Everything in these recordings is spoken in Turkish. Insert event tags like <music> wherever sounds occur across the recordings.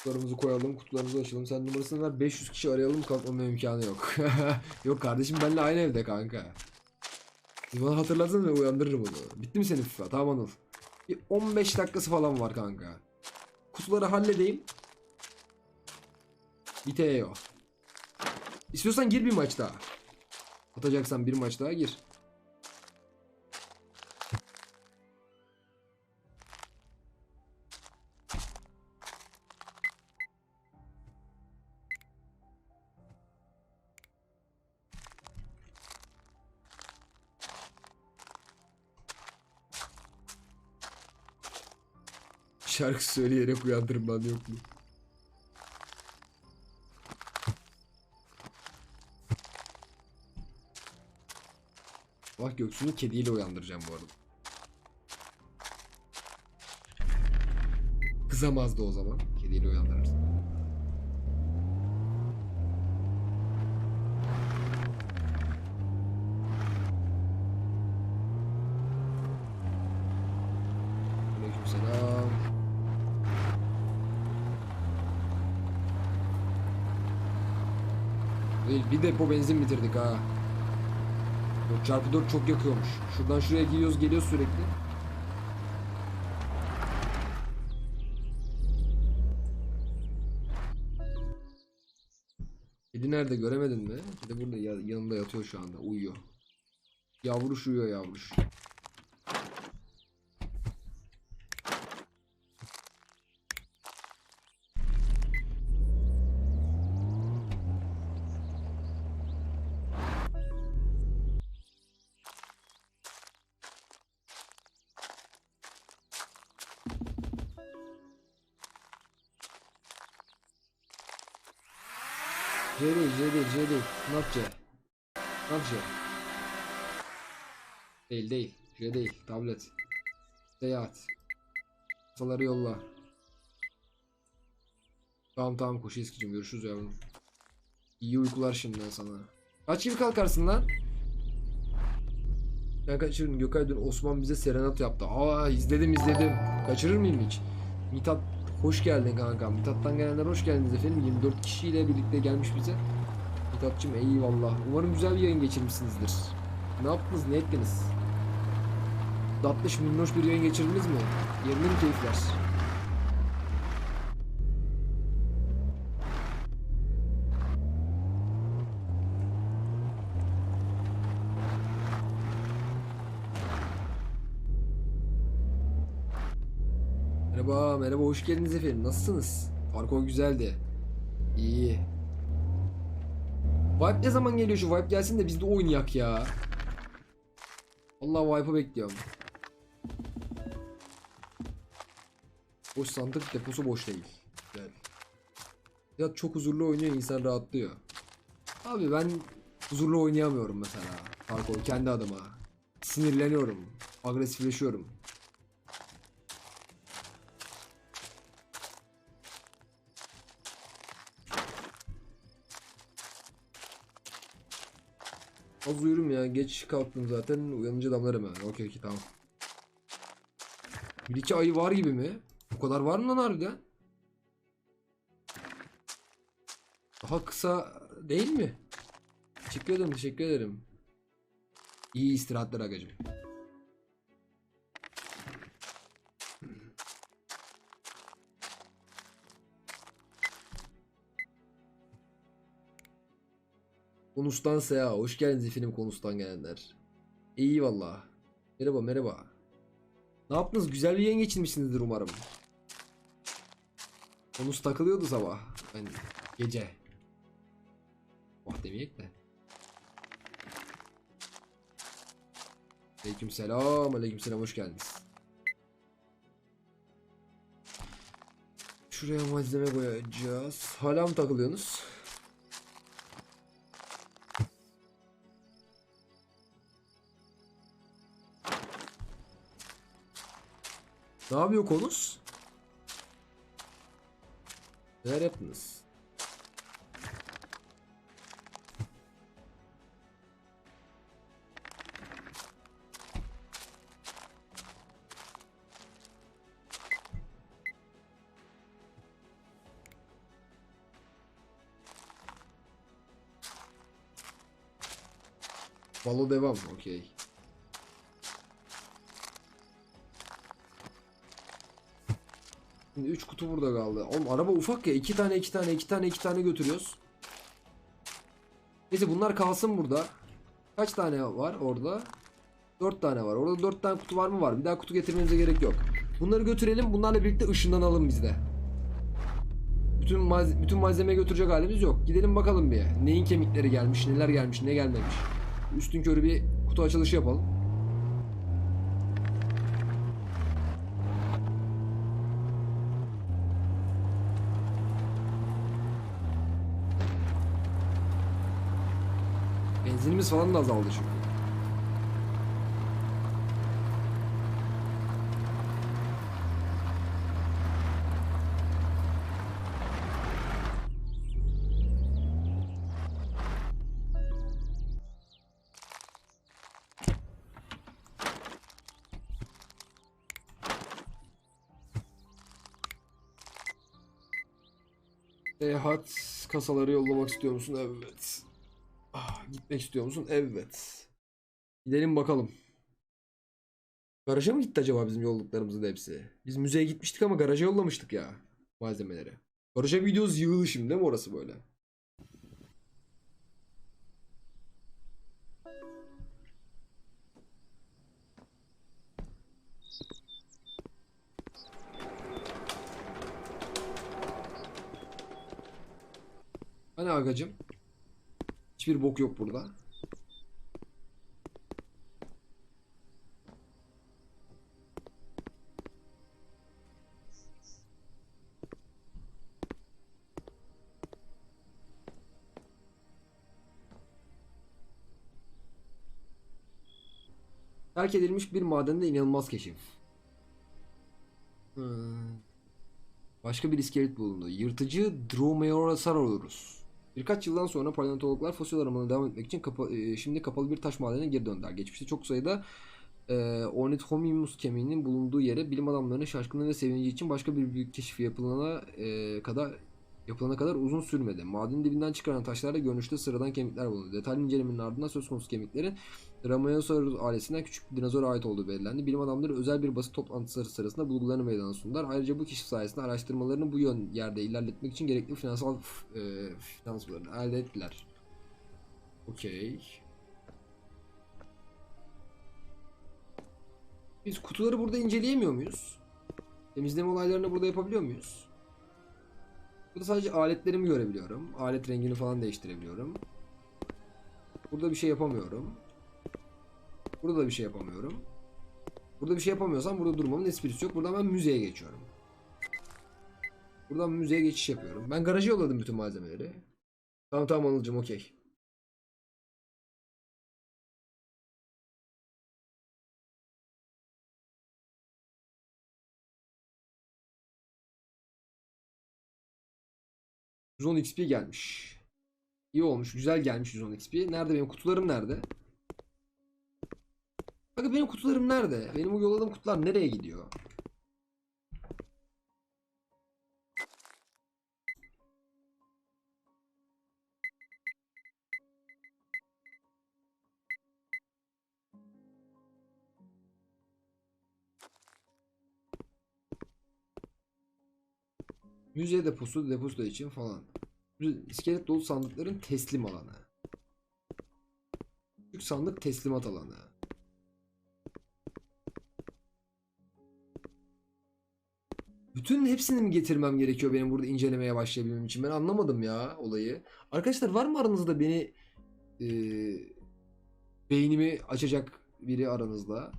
Kutularımızı koyalım, kutularımızı açalım. Sen numarasını ver. 500 kişi arayalım kalkmama imkanı yok. <laughs> yok kardeşim benimle aynı evde kanka. Siz bana hatırladın ve uyandırırım onu. Bitti mi senin FIFA? Tamam Anıl. Bir 15 dakikası falan var kanka. Kutuları halledeyim. Biteyo. İstiyorsan gir bir maç daha. Atacaksan bir maç daha gir. Şarkı söyleyerek uyandırman yok mu? Bak Göksu'nu kediyle uyandıracağım bu arada. Kızamazdı o zaman. Kediyle uyandırırsın. Bir depo benzin bitirdik ha. 4 çarpı 4 çok yakıyormuş. Şuradan şuraya gidiyoruz geliyoruz sürekli. Kedi nerede göremedin mi? Kedi burada ya- yanımda yatıyor şu anda uyuyor. Yavruş uyuyor yavruş. C değil, C değil, C değil. Not C. Not C. Değil, değil. C değil. Tablet. Seyahat. Kasaları yolla. Tamam tamam koşu eskicim. Görüşürüz yavrum. İyi uykular şimdiden sana. Kaç gibi kalkarsın lan? Ben kaçırdım. Gökay dün Osman bize serenat yaptı. Aa izledim izledim. Kaçırır mıyım hiç? Mithat hoş geldin kanka. Mithat'tan gelenler hoş geldiniz efendim. 24 kişiyle birlikte gelmiş bize. Mithat'cığım eyvallah. Umarım güzel bir yayın geçirmişsinizdir. Ne yaptınız? Ne ettiniz? Tatlış minnoş bir yayın geçirdiniz mi? Yerinde mi keyifler? Merhaba, hoş geldiniz efendim. Nasılsınız? Parkur güzeldi. İyi. Vibe ne zaman geliyor şu Vibe gelsin de biz de oynayak ya. Allah Vibe'ı bekliyorum. Boş sandık deposu boş değil. Güzel. Ya çok huzurlu oynuyor insan rahatlıyor. Abi ben huzurlu oynayamıyorum mesela. Parkur kendi adıma. Sinirleniyorum. Agresifleşiyorum. Az uyurum ya. Geç kalktım zaten. Uyanınca damlarım hemen. Okey okey tamam. Bir iki ayı var gibi mi? Bu kadar var mı lan harbiden? Daha kısa değil mi? Teşekkür ederim teşekkür ederim. İyi istirahatler agacım. Konustan Seha. Hoş geldiniz efendim konustan gelenler. İyi valla. Merhaba merhaba. Ne yaptınız? Güzel bir yayın geçirmişsinizdir umarım. Konus takılıyordu sabah. Ben gece. Oh demeyek de. Aleyküm selam. Aleyküm selam. Hoş geldiniz. Şuraya malzeme koyacağız. Hala mı takılıyorsunuz? Ne yapıyorsunuz? Neler yaptınız? Balo devam okey. Şimdi 3 kutu burada kaldı. Oğlum araba ufak ya. 2 tane 2 tane 2 tane 2 tane götürüyoruz. Neyse bunlar kalsın burada. Kaç tane var orada? 4 tane var. Orada 4 tane kutu var mı var? Bir daha kutu getirmemize gerek yok. Bunları götürelim. Bunlarla birlikte ışınlanalım biz de. Bütün malzeme, bütün malzeme götürecek halimiz yok. Gidelim bakalım bir. Neyin kemikleri gelmiş, neler gelmiş, ne gelmemiş. Üstün körü bir kutu açılışı yapalım. Benzinimiz falan da azaldı çünkü. Seyahat kasaları yollamak istiyor musun? Evet. Gitmek istiyor musun? Evet. Gidelim bakalım. Garaja mı gitti acaba bizim yolladıklarımızın hepsi? Biz müzeye gitmiştik ama garaja yollamıştık ya malzemeleri. Garaja gidiyoruz yığılı şimdi değil mi orası böyle? Hani agacım? Hiçbir bok yok burada. Terk edilmiş bir madende inanılmaz keşif. Hmm. Başka bir iskelet bulundu. Yırtıcı Dromaeosaurus. Birkaç yıldan sonra paleontologlar fosil aramalarına devam etmek için kapa- e, şimdi kapalı bir taş madenine geri döndüler. Geçmişte çok sayıda e, Ornithomimus kemiğinin bulunduğu yere bilim adamlarının şaşkınlığı ve sevinci için başka bir büyük keşif yapılana e, kadar yapılana kadar uzun sürmedi. Madenin dibinden çıkaran taşlarda görünüşte sıradan kemikler bulundu. Detaylı incelemenin ardından söz konusu kemiklerin Dromaeosaurus ailesinden küçük bir dinozora ait olduğu belirlendi. Bilim adamları özel bir basın toplantısı sırasında bulgularını meydana sundular. Ayrıca bu keşif sayesinde araştırmalarını bu yön yerde ilerletmek için gerekli finansal e, finansmanları elde ettiler. Okey. Biz kutuları burada inceleyemiyor muyuz? Temizleme olaylarını burada yapabiliyor muyuz? Burada sadece aletlerimi görebiliyorum. Alet rengini falan değiştirebiliyorum. Burada bir şey yapamıyorum. Burada da bir şey yapamıyorum. Burada bir şey yapamıyorsam burada durmamın esprisi yok. Buradan ben müzeye geçiyorum. Buradan müzeye geçiş yapıyorum. Ben garaja yolladım bütün malzemeleri. Tamam tamam Anılcım okey. %10 XP gelmiş. İyi olmuş. Güzel gelmiş 110 XP. Nerede benim kutularım nerede? Bakın benim kutularım nerede? Benim bu yolladığım kutular nereye gidiyor? Müze deposu, deposu için falan. İskelet dolu sandıkların teslim alanı. Küçük sandık teslimat alanı. Bütün hepsini mi getirmem gerekiyor benim burada incelemeye başlayabilmem için? Ben anlamadım ya olayı. Arkadaşlar var mı aranızda beni e, beynimi açacak biri aranızda?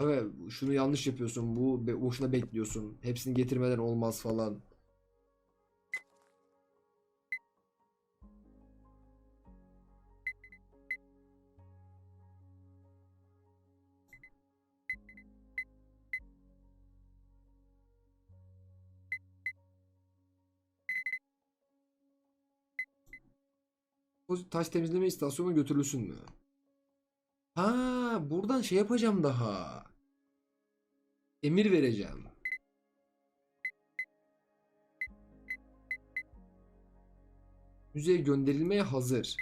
Evet şunu yanlış yapıyorsun. Bu boşuna bekliyorsun. Hepsini getirmeden olmaz falan. bu taş temizleme istasyonuna götürülsün mü? Ha, buradan şey yapacağım daha. Emir vereceğim. Müzeye gönderilmeye hazır.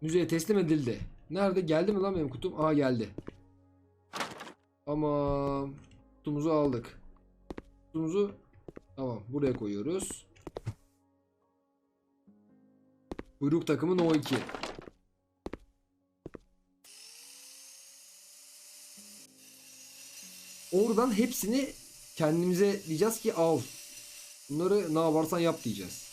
Müzeye teslim edildi. Nerede? Geldi mi lan benim kutum? Aa geldi. Tamam. Kutumuzu aldık. Kutumuzu tamam buraya koyuyoruz. Buyruk takımı No 2. Oradan hepsini kendimize diyeceğiz ki al. Bunları ne yaparsan yap diyeceğiz.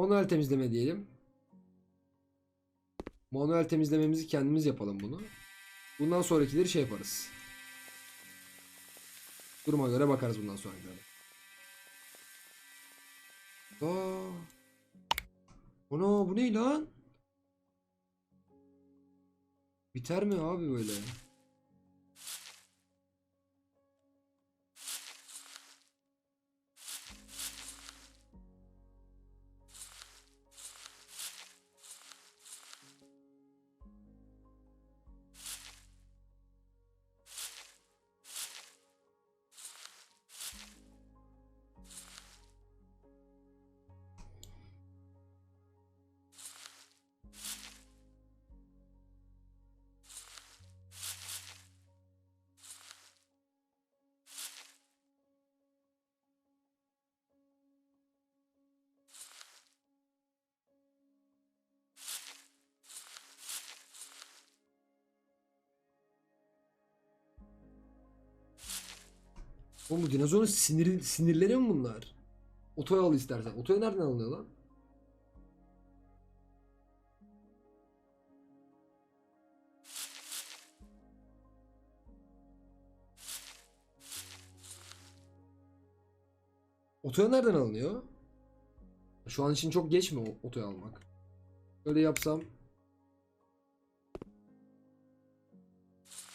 Manuel temizleme diyelim. Manuel temizlememizi kendimiz yapalım bunu. Bundan sonrakileri şey yaparız. Duruma göre bakarız bundan sonrakilere. Aa. Ana bu ne lan? Biter mi abi böyle? Oğlum dinozorun siniri, sinirleri mi bunlar? Otoya al istersen. Otoya nereden alınıyor lan? Otoya nereden alınıyor? Şu an için çok geç mi otoya almak? Öyle yapsam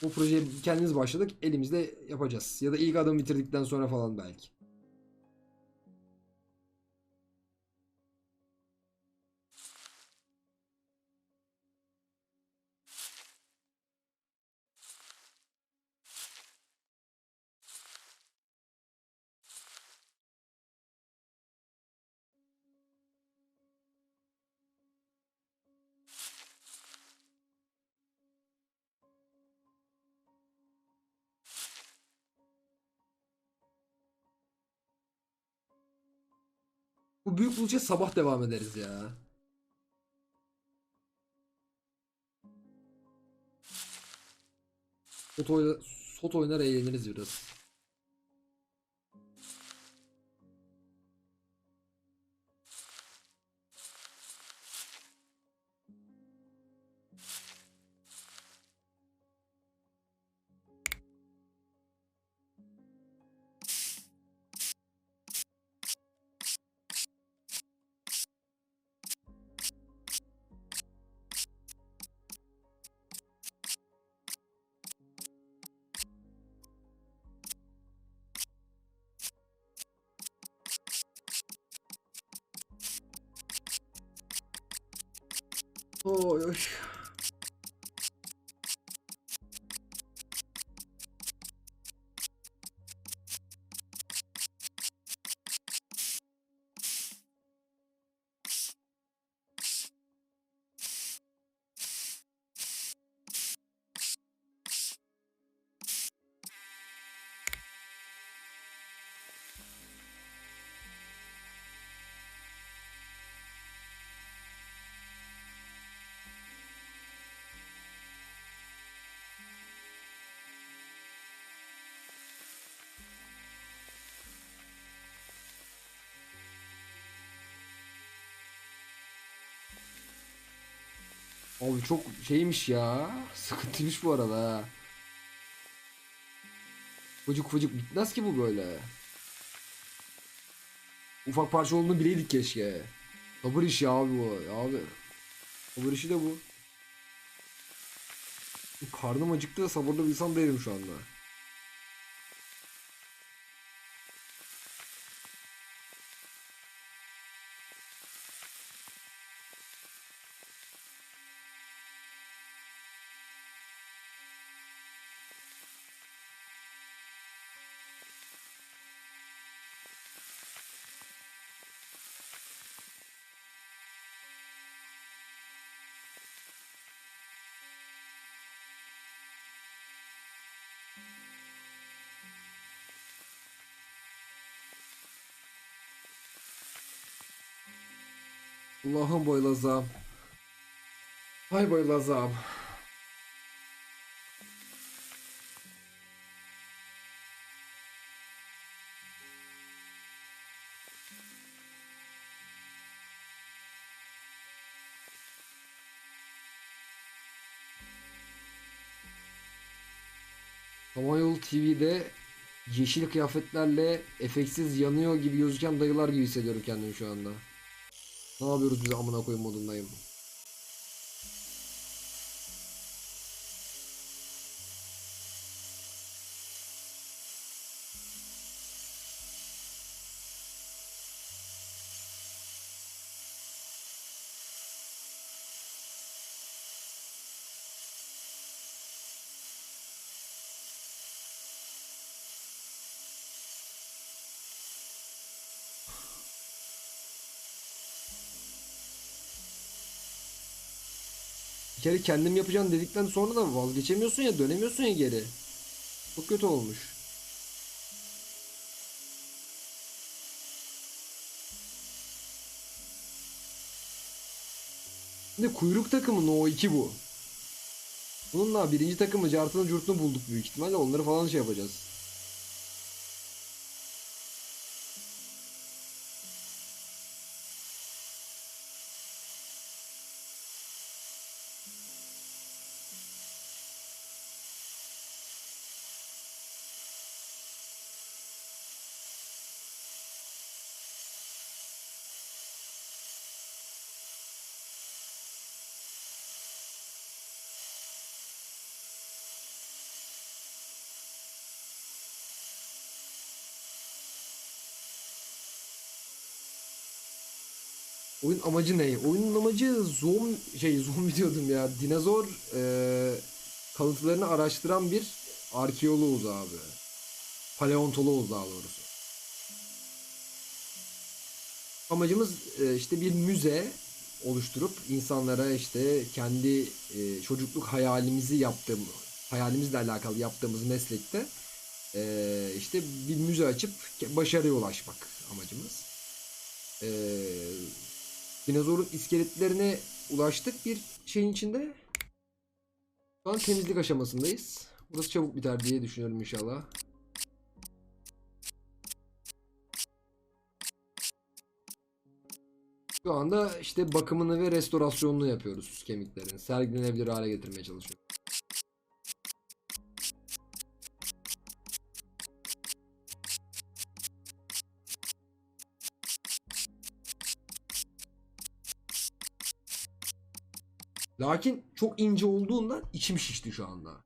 Bu projeyi kendimiz başladık. Elimizde yapacağız. Ya da ilk adımı bitirdikten sonra falan belki. Bu büyük buluşa sabah devam ederiz ya. Sot, oyna, sot oynar eğleniriz biraz. Abi çok şeymiş ya. Sıkıntıymış bu arada. Fıcık fıcık bitmez ki bu böyle. Ufak parça olduğunu bileydik keşke. Sabır işi abi bu. Abi. Sabır işi de bu. Karnım acıktı ve sabırlı bir insan değilim şu anda. Allah'ım boylazam. Hay boylazam. Samanyolu TV'de yeşil kıyafetlerle efeksiz yanıyor gibi gözüken dayılar gibi hissediyorum kendimi şu anda. Ne yapıyoruz biz amına koyayım modundayım. Kere kendim yapacağım dedikten sonra da vazgeçemiyorsun ya dönemiyorsun ya geri. Çok kötü olmuş. Şimdi kuyruk takımı No 2 bu. Bununla birinci takımı cartını curtunu bulduk büyük ihtimalle onları falan şey yapacağız. Oyun amacı ne? Oyunun amacı zom şey <laughs> zombi diyordum ya. Dinozor e, kalıntılarını araştıran bir arkeoloğuz abi. Paleontoloğuz daha doğrusu. Amacımız e, işte bir müze oluşturup insanlara işte kendi e, çocukluk hayalimizi yaptığım hayalimizle alakalı yaptığımız meslekte e, işte bir müze açıp başarıya ulaşmak amacımız. E, dinozorun iskeletlerine ulaştık bir şeyin içinde. Şu an temizlik aşamasındayız. Burası çabuk biter diye düşünüyorum inşallah. Şu anda işte bakımını ve restorasyonunu yapıyoruz kemiklerin. Sergilenebilir hale getirmeye çalışıyoruz. Lakin çok ince olduğundan içim şişti şu anda.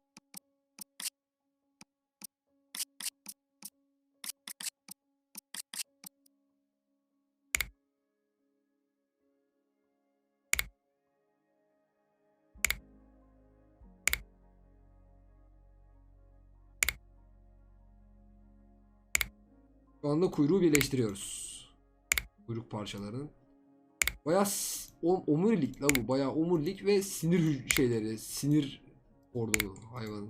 Şu anda kuyruğu birleştiriyoruz. Kuyruk parçalarının. Bayağı o- omurilik la bu. Bayağı omurilik ve sinir şeyleri. Sinir ordu hayvanın.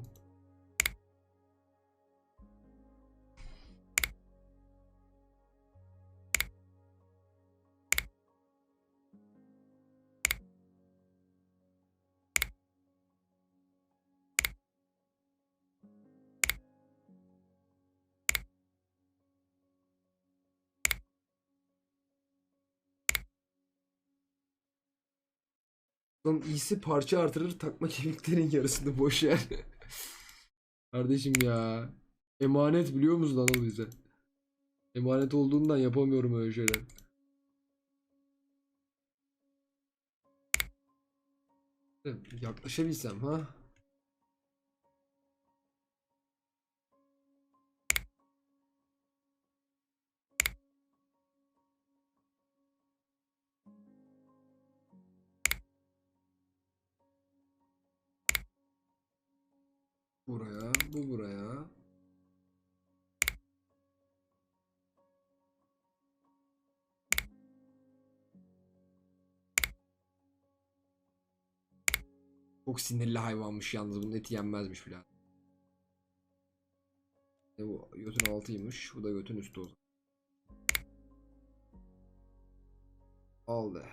Lan iyisi parça artırır takma <laughs> kemiklerin yarısını boş yer. <laughs> Kardeşim ya. Emanet biliyor musun lan o bize? Emanet olduğundan yapamıyorum öyle şeyler. Yaklaşabilsem ha. Çok sinirli hayvanmış yalnız bunun eti yenmezmiş bile. E bu götün altıymış. Bu da götün üstü o zaman. Aldı.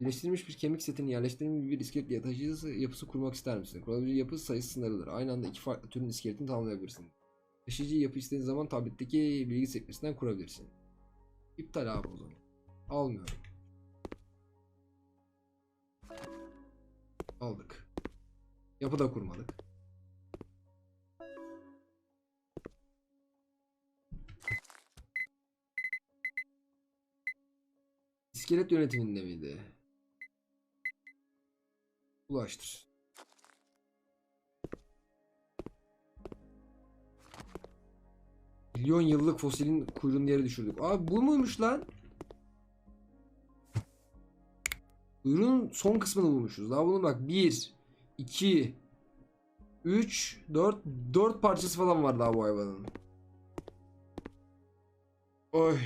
Birleştirilmiş bir kemik setini yerleştirilmiş bir iskelet yataşıcısı yapısı kurmak ister misin? Kurulabilecek yapı sayısı sınırlıdır. Aynı anda iki farklı türün iskeletini tamamlayabilirsin. Taşıyıcı yapı istediğin zaman tabletteki bilgi sekmesinden kurabilirsin. İptal abi o zaman. Almıyorum. Aldık. Yapı da kurmadık. İskelet yönetiminde miydi? Ulaştır. Milyon yıllık fosilin kuyruğunu yere düşürdük. Abi bu muymuş lan? Kuyruğun son kısmını bulmuşuz. Daha bunun bak 1, 2, 3, 4, 4 parçası falan var daha bu hayvanın. Oy.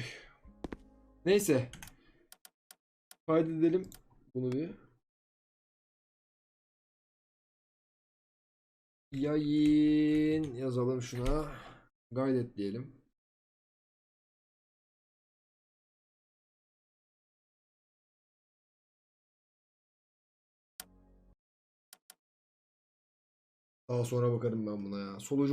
Neyse. Kaydedelim bunu bir. Yayın yazalım şuna. Kaydet diyelim. Daha sonra bakarım ben buna ya. Solucu